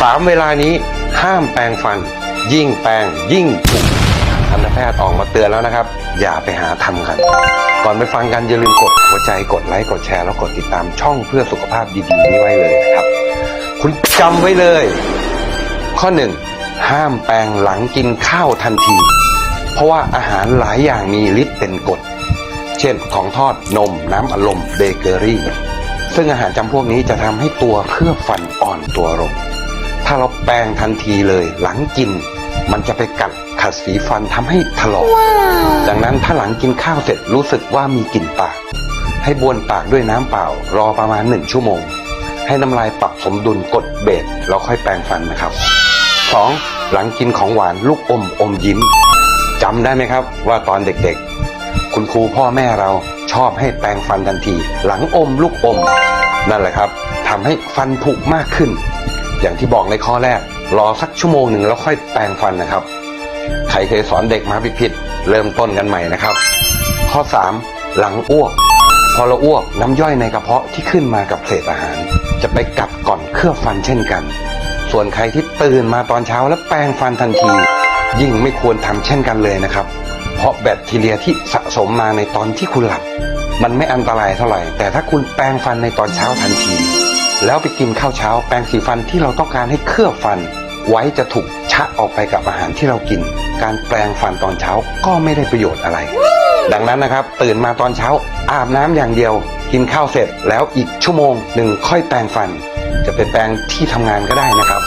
สามเวลานี้ห้ามแปรงฟัน ยิ่งแปรงยิ่งผุทันตแพทย์ออกมาเตือนแล้วนะครับ อย่าไปหาทำกัน ก่อนไปฟังกันอย่าลืมกดหัวใจกดไลค์กดแชร์แล้วกดติดตามช่องเพื่อสุขภาพดีๆนี้ไว้เลยนะครับ คุณจำไว้เลย ข้อหนึ่งห้ามแปรงหลังกินข้าวทันที เพราะว่าอาหารหลายอย่างมีฤทธิ์เป็นกรดเช่นของทอดนม น้ำอัดลมเบเกอรี่ ซึ่งอาหารจำพวกนี้จะทำให้ตัวเคลือบฟันอ่อนตัวลง ถ้าเราแปรงทันทีเลยหลังกิน มันจะไปกัดขัดสีฟันทำให้ถลอกดังนั้นถ้าหลังกินข้าวเสร็จรู้สึกว่ามีกลิ่นปาก ให้บ้วนปากด้วยน้ำเปล่า รอประมาณหนึ่งชั่วโมง ให้น้ำลายปรับสมดุลกดเบรกแล้วค่อยแปรงฟันนะครับ 2. หลังกินของหวานลูกอมอมยิ้มจำได้ไหมครับว่าตอนเด็กๆ คุณครูพ่อแม่เราชอบให้แปรงฟันทันที หลังอมลูกอม นั่นแหละครับทำให้ฟันผุมากขึ้น อย่างที่บอกในข้อแรก รอสักชั่วโมงหนึ่งแล้วค่อยแปรงฟันนะครับ ใครเคยสอนเด็กมาผิดๆเริ่มต้นกันใหม่นะครับ ข้อ 3. หลังอ้วก พอเราอ้วกน้ำย่อยในกระเพาะที่ขึ้นมากับเศษอาหาร จะไปกัดก่อนเคลือบฟันเช่นกัน ส่วนใครที่ตื่นมาตอนเช้าแล้วแปรงฟันทันที ยิ่งไม่ควรทำเช่นกันเลยนะครับ เพราะแบคทีเรียที่สะสมมาในตอนที่คุณหลับ มันไม่อันตรายเท่าไหร่ แต่ถ้าคุณแปรงฟันในตอนเช้าทันที แล้วไปกินข้าวเช้า แปรงสีฟันที่เราต้องการให้เคลือบฟัน ไว้จะถูกชะออกไปกับอาหารที่เรากิน การแปรงฟันตอนเช้าก็ไม่ได้ประโยชน์อะไร ดังนั้นนะครับ ตื่นมาตอนเช้า อาบน้ำอย่างเดียว กินข้าวเสร็จแล้วอีกชั่วโมงหนึ่งค่อยแปรงฟัน จะเป็นแปรงที่ทำงานก็ได้นะครับ